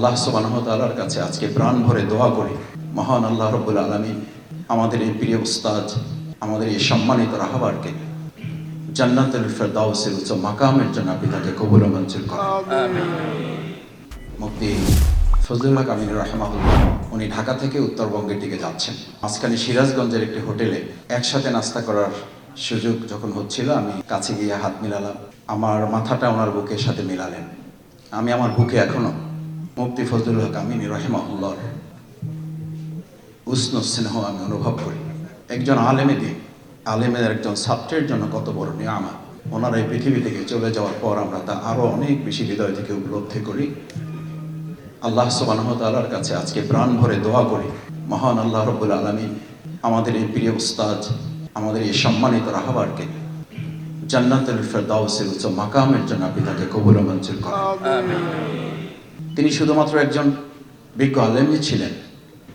আল্লাহ সুবাহতালার কাছে আজকে প্রাণ ভরে দোয়া করি। মহান আল্লাহ রব্বুল আলমী আমাদের এই প্রিয় উস্তাদ আমাদের এই সম্মানিত রাহাবারকে জান্নাতুল ফেরদাউসের উচ্চ মাকামের জন্য আপনি তাকে কবুল মঞ্জুর করেন। মুক্তি ফজলুল হক আমিন রহমাহুল্লাহ উনি ঢাকা থেকে উত্তরবঙ্গের দিকে যাচ্ছেন। মাঝখানে সিরাজগঞ্জের একটি হোটেলে একসাথে নাস্তা করার সুযোগ যখন হচ্ছিল আমি কাছে গিয়ে হাত মিলালাম। আমার মাথাটা ওনার বুকের সাথে মিলালেন। আমি আমার বুকে এখনও মুক্তি ফজলুল হক আমিন রহমাহুল্লাহ, উষ্ণ স্নেহ আমি অনুভব করি। একজন আলেমে দিন, আলেমের একজন ছাত্রের জন্য কত বড় নিয়ামা ওনারা এই পৃথিবী থেকে চলে যাওয়ার পর আমরা তা আরও অনেক বেশি হৃদয় থেকে উপলব্ধি করি। আল্লাহ সুবাহতালার কাছে আজকে প্রাণ ভরে দোয়া করি। মহান আল্লাহ রবুল আলমী আমাদের এই প্রিয় উস্তাদ, আমাদের এই সম্মানিত রাহাবারকে জান্নাতুল ফেরদাউসের উচ্চ মাকামের জন্য আপনি তাকে কবুল মঞ্জুর করেন। তিনি শুধুমাত্র একজন বিজ্ঞ আলেমই ছিলেন।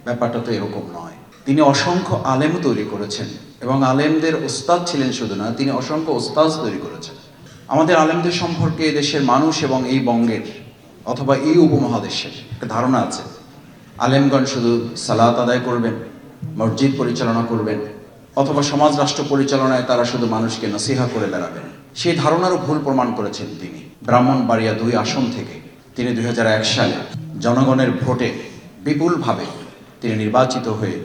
ব্যাপারটা তো এরকম নয়। তিনি অসংখ্য আলেম তৈরি করেছেন এবং আলেমদের ওস্তাদ ছিলেন শুধু না, তিনি অসংখ্য ওস্তাদ তৈরি করেছেন। আমাদের আলেমদের সম্পর্কে দেশের মানুষ এবং এই বঙ্গের অথবা এই উপমহাদেশের একটা ধারণা আছে। আলেমগণ শুধু সালাত আদায় করবেন, মসজিদ পরিচালনা করবেন, অথবা সমাজ রাষ্ট্র পরিচালনায় তারা শুধু মানুষকে নসিহা করে বেড়াবেন। সেই ধারণারও ভুল প্রমাণ করেছেন তিনি। ব্রাহ্মণ ব্রাহ্মণবাড়িয়া দুই আসন থেকে তিনি দুই হাজার এক সালে জনগণের ভোটে বিপুলভাবে তিনি নির্বাচিত হয়ে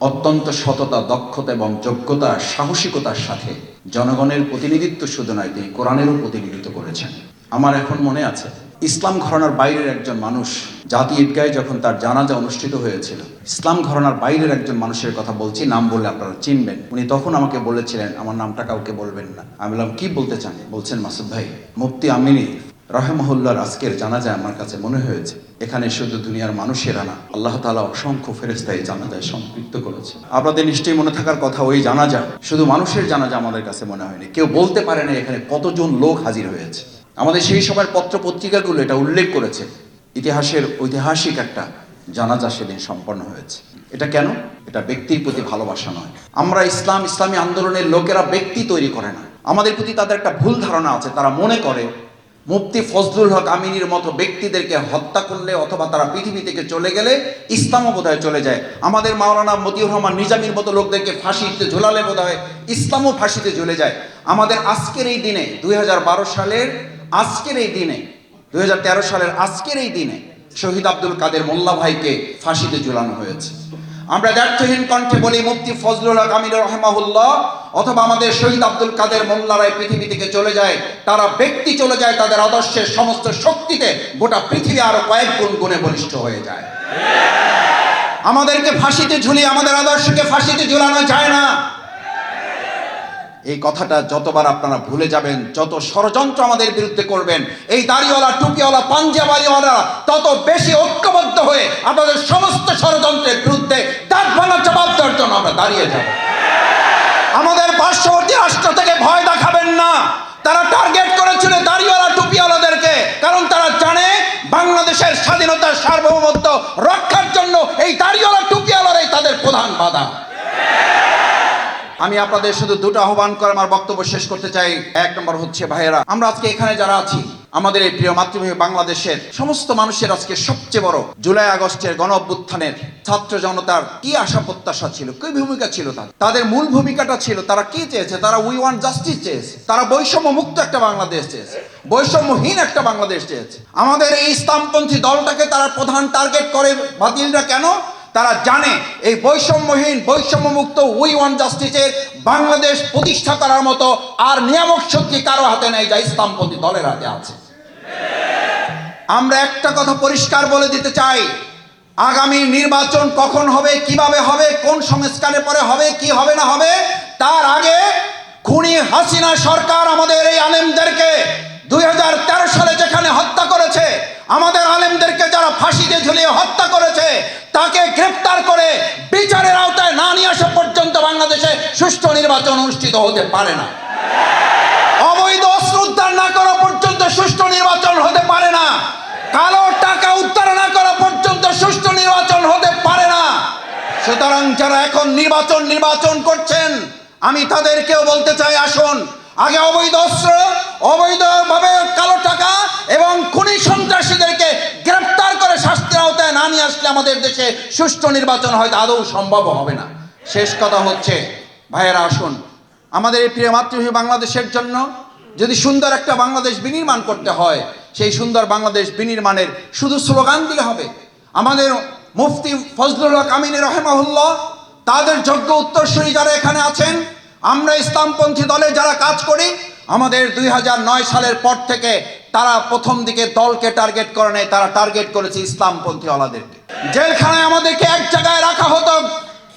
অত্যন্ত সততা, দক্ষতা এবং যোগ্যতা, সাহসিকতার সাথে জনগণের প্রতিনিধিত্ব শুধু নয় তিনি কোরআনেরও প্রতিনিধিত্ব করেছেন। আমার এখন মনে আছে, ইসলাম ঘরানার বাইরের একজন মানুষ জাতি ঈদগায় যখন তার জানাজা অনুষ্ঠিত হয়েছিল, ইসলাম ঘরানার বাইরের একজন মানুষের কথা বলছি, নাম বললে আপনারা চিনবেন। উনি তখন আমাকে বলেছিলেন, আমার নামটা কাউকে বলবেন না। আমি বললাম, কি বলতে চান? বলছেন, মাসুদ ভাই, মুফতি আমিনী রহেমহল্লার আজকের জানাজায় আমার কাছে মনে হয়েছে, এখানে শুধু দুনিয়ার মানুষেরা না আল্লাহ তালা অসংখ্য ফেরেস্তা এই জানাজায় সম্পৃক্ত করেছে। আপনাদের নিশ্চয়ই মনে থাকার কথা, ওই জানাজা, শুধু মানুষের জানাজা আমাদের কাছে মনে হয়নি। কেউ বলতে পারে না এখানে কতজন লোক হাজির হয়েছে। আমাদের সেই সময়ের পত্র পত্রিকাগুলো এটা উল্লেখ করেছে। ইতিহাসের ঐতিহাসিক একটা জানাজা সেদিন সম্পন্ন হয়েছে। এটা কেন? এটা ব্যক্তির প্রতি ভালোবাসা নয়। আমরা ইসলাম, ইসলামী আন্দোলনের লোকেরা ব্যক্তি তৈরি করে না। আমাদের প্রতি তাদের একটা ভুল ধারণা আছে। তারা মনে করে মুফতি ফজলুল হক আমিনীর মতো ব্যক্তিদেরকে হত্যা করলে অথবা তারা পৃথিবী থেকে চলে গেলে ইসলামও বোধহয় চলে যায়। আমাদের মাওলানা মতিউর রহমান নিজামীর মতো লোকদেরকে ফাঁসিতে ঝোলালে বোধহয় ইসলামও ফাঁসিতে ঝুলে যায়। আমাদের আজকের এই দিনে, দুই হাজার বারো সালের আজকের এই দিনে, দুই হাজার তেরো সালের আজকের এই দিনে শহীদ আব্দুল কাদের মোল্লা ভাইকে ফাঁসিতে ঝুলানো হয়েছে। আমরা ব্যর্থহীন কণ্ঠে বলি মুফতি ফজলুল হক রহমাহুল্লাহ, অথবা আমাদের শহীদ আব্দুল কাদের মোল্লারায় পৃথিবী থেকে চলে যায়, তারা ব্যক্তি চলে যায়, তাদের আদর্শের সমস্ত শক্তিতে গোটা পৃথিবী আরও কয়েক গুণ গুণে বলিষ্ঠ হয়ে যায়। আমাদেরকে ফাঁসিতে ঝুলিয়ে, আমাদের আদর্শকে ফাঁসিতে ঝুলানো যায় না। এই কথাটা যতবার আপনারা ভুলে যাবেন, যত ষড়যন্ত্র আমাদের বিরুদ্ধে করবেন, এই দাড়িওয়ালা, টুপিওয়ালা, পাঞ্জাবাড়িওয়ালা, তত বেশি ঐক্যবদ্ধ হয়ে আপনাদের সমস্ত ষড়যন্ত্রের বিরুদ্ধে দাঁত ভাঙা জবাব দেওয়ার জন্য আমরা দাঁড়িয়ে যাব। আমাদের পার্শ্ববর্তী রাষ্ট্র থেকে ভয় দেখাবেন না। তারা টার্গেট করেছিল দাড়িওয়ালা, টুপিওয়ালাদেরকে, কারণ তারা জানে বাংলাদেশের স্বাধীনতার সার্বভৌমত্ব রক্ষার জন্য এই দাড়িওয়ালা, টুপিওয়ালারাই তাদের প্রধান বাধা। আমি আপনাদের শুধু দুটো আহ্বান করে আমার বক্তব্য শেষ করতে চাই। এক নম্বর হচ্ছে, ভাইয়েরা, আমরা আজকে এখানে যারা আছি, আমাদের এই প্রিয় মাতৃভূমি বাংলাদেশের সমস্ত মানুষের আজকে সবচেয়ে বড় জুলাই আগস্টের গণ অভ্যুত্থানের ছাত্র জনতার কি আশা প্রত্যাশা ছিল, কি ভূমিকা ছিল তাদের তাদের মূল ভূমিকাটা ছিল, তারা কি চেয়েছে? তারা উই ওয়ান জাস্টিস চেয়েছে। তারা বৈষম্য মুক্ত একটা বাংলাদেশ চেয়েছে। বৈষম্যহীন একটা বাংলাদেশ চেয়েছে। আমাদের এই ইসলামপন্থী দলটাকে তারা প্রধান টার্গেট করে বাতিলরা কেন? তারা জানে এই বৈষম্যহীন, বৈষম্যমুক্ত উই ওয়ান জাস্টিসের বাংলাদেশ প্রতিষ্ঠা করার মতো আর নিয়ামক শক্তি কারও হাতে নেই যা ইসলামপন্থী দলের হাতে আছে। আমরা একটা কথা পরিষ্কার বলে দিতে চাই। আগামী নির্বাচন কখন হবে, কীভাবে হবে, কোন সংস্কারের পরে হবে, কি হবে না হবে, তার আগে খুনি হাসিনা সরকার আমাদের এই আলেমদেরকে দুই হাজার তেরো সালে যেখানে হত্যা করেছে, আমাদের আলেমদেরকে ফাঁসিতে ঝুলিয়ে হত্যা করেছে, তাকে গ্রেফতার করে বিচারের আওতায় না নিয়ে আসা পর্যন্ত বাংলাদেশে সুষ্ঠু নির্বাচন অনুষ্ঠিত হতে পারে না। অবৈধ অস্ত্র উদ্ধার না করা পর্যন্ত সুষ্ঠু নির্বাচন হতে পারে না। কালো টাকা উদ্ধার না করা পর্যন্ত সুষ্ঠু নির্বাচন হতে পারে না। সুতরাং যারা এখন নির্বাচন নির্বাচন করছেন, আমি তাদেরকেও বলতে চাই, আসুন, আগে অবৈধ অস্ত্র অবৈধভাবে কালো টাকা এবং খুনি সন্ত্রাসীদেরকে গ্রেফতার করে শাস্তি নিয়ে আসলে আমাদের দেশে সুষ্ঠু নির্বাচন হয়তো আদৌ সম্ভব হবে না। শেষ কথা হচ্ছে, ভাইয়েরা আসুন, আমাদের এই প্রিয় মাতৃভূমি বাংলাদেশের জন্য যদি সুন্দর একটা বাংলাদেশ বিনির্মাণ করতে হয়, সেই সুন্দর বাংলাদেশ বিনির্মাণের শুধু স্লোগান দিলে হবে। আমাদের মুফতি ফজলুল হক আমিনী রহেমাহুল্লাহ, তাদের যোগ্য উত্তরসূরি যারা এখানে আছেন, আমরা ইসলামপন্থী দলে যারা কাজ করি, আমাদের দুই সালের পর থেকে তারা প্রথম দিকে দলকে টার্গেট করে নেয় তারা টার্গেট করেছে ইসলামপন্থী ওলাদেরকে জেলখানায় আমাদেরকে এক জায়গায় রাখা হতো।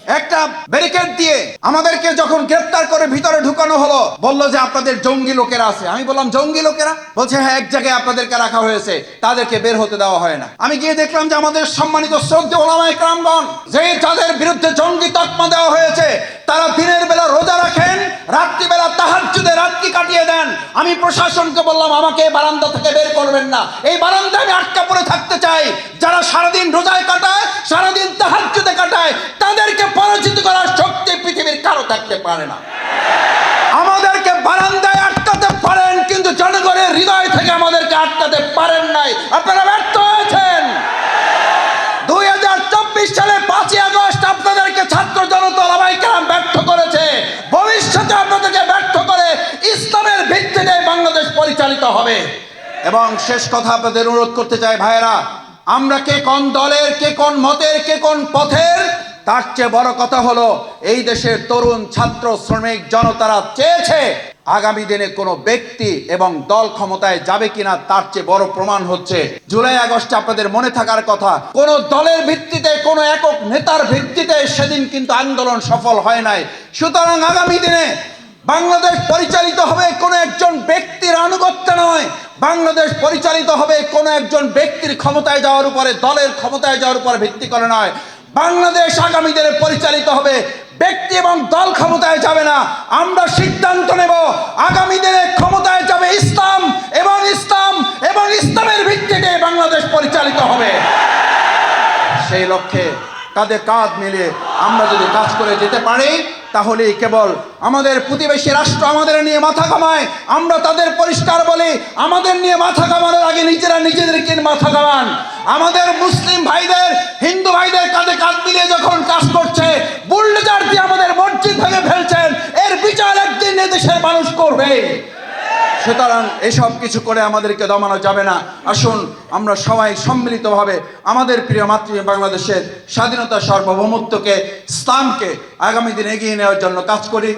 একটা ব্যারিকেড দিয়ে আমাদেরকে যখন গ্রেপ্তার করে ভিতরে ঢুকানো হলো, বলল যে আপনাদের জঙ্গি লোকেরা আছে। আমি বললাম, জঙ্গি লোকেরা? বলছে হ্যাঁ এক জায়গায় আপনাদেরকে রাখা হয়েছে। তাদেরকে বের হতে দেওয়া হয় না। আমি গিয়ে দেখলাম যে আমাদের সম্মানিত শ্রদ্ধে ওলামায় ক্রামগণ যে যাদের বিরুদ্ধে জঙ্গি তকমা দেওয়া হয়েছে, তারা দিনের বেলা রোজা রাখেন, রাত্রিবেলা তাহাজ্জুদে রাত্রি কাটিয়ে দেন। আমি প্রশাসনকে বললাম, আমাকে বারান্দা থেকে বের করবেন না। এই বারান্দায় আমি আটকা পড়ে থাকতে চাই। যারা সারাদিন রোজায় কাটায়, সারাদিন তাহাজ্জুদে কাটায়, তাদেরকে পরাজিত করার শক্তি পৃথিবীর কারও থাকতে পারে না। আমাদেরকে বারান্দায় আটকাতে পারেন, কিন্তু জনগণের হৃদয় থেকে আমাদেরকে আটকাতে পারেন নাই। আপনারা ব্যর্থ হয়েছেন। দুই হাজার চব্বিশ সালে পাঁচই আগস্ট আপনাদেরকে ছাত্র জনতা লাভাই কালাম ব্যর্থ করেছে। ভবিষ্যতে আপনাদেরকে ব্যর্থ করে ইসলামের ভিত্তিতে বাংলাদেশ পরিচালিত হবে। এবং শেষ কথা আপনাদের অনুরোধ করতে চাই, ভাইয়েরা, আমরা কে কোন দলের, কে কোন মতের, কে কোন পথের তার চেয়ে বড় কথা হলো, এই দেশের তরুণ ছাত্র শ্রমিক জনতারা চেয়েছে আগামী দিনে কোনো ব্যক্তি এবং দল ক্ষমতায় যাবে কিনা তার চেয়ে বড় প্রমাণ হচ্ছে। জুলাই আগস্টে আপনাদের মনে থাকার কথা, কোন দলের ভিত্তিতে, কোনো একক নেতার ভিত্তিতে সেদিন কিন্তু আন্দোলন সফল হয় নাই। সুতরাং আগামী দিনে বাংলাদেশ পরিচালিত হবে কোনো একজন ব্যক্তির আনুগত্য নয়। বাংলাদেশ পরিচালিত হবে কোনো একজন ব্যক্তির ক্ষমতায় যাওয়ার উপরে, দলের ক্ষমতায় যাওয়ার উপরে ভিত্তি করে নয়। বাংলাদেশ আগামী পরিচালিত হবে। ব্যক্তি এবং দল ক্ষমতায় যাবে না। আমরা সিদ্ধান্ত নেব আগামী দিনে ক্ষমতায় যাবে ইসলাম এবং ইসলাম এবং ইসলামের ভিত্তিতে বাংলাদেশ পরিচালিত হবে। সেই লক্ষ্যে কাঁধে কাঁধ মিলিয়ে আমরা যদি কাজ করে যেতে পারি, তাহলেই কেবল আমাদের প্রতিবেশী রাষ্ট্র আমাদের নিয়ে মাথা কামায় আমরা তাদের পরিষ্কার বলি, আমাদের নিয়ে মাথা কামানোর আগে নিজেরা নিজেদেরকে মাথা কামান আমাদের মুসলিম ভাইদের, হিন্দু ভাইদের কাঁধে কাঁধ মিলিয়ে যখন কাজ করছে, বুল্ডোজার দিয়ে আমাদের মসজিদ ভেঙে ফেলছেন, এর বিচার একদিন এদেশের মানুষ করবে সুতরাং এসব কিছু করে আমাদেরকে দমানো যাবে না। আসুন, আমরা সবাই সম্মিলিতভাবে আমাদের প্রিয় মাতৃ বাংলাদেশের স্বাধীনতা সার্বভৌমত্বকে, ইসলামকে আগামী দিন এগিয়ে নেওয়ার জন্য কাজ করি।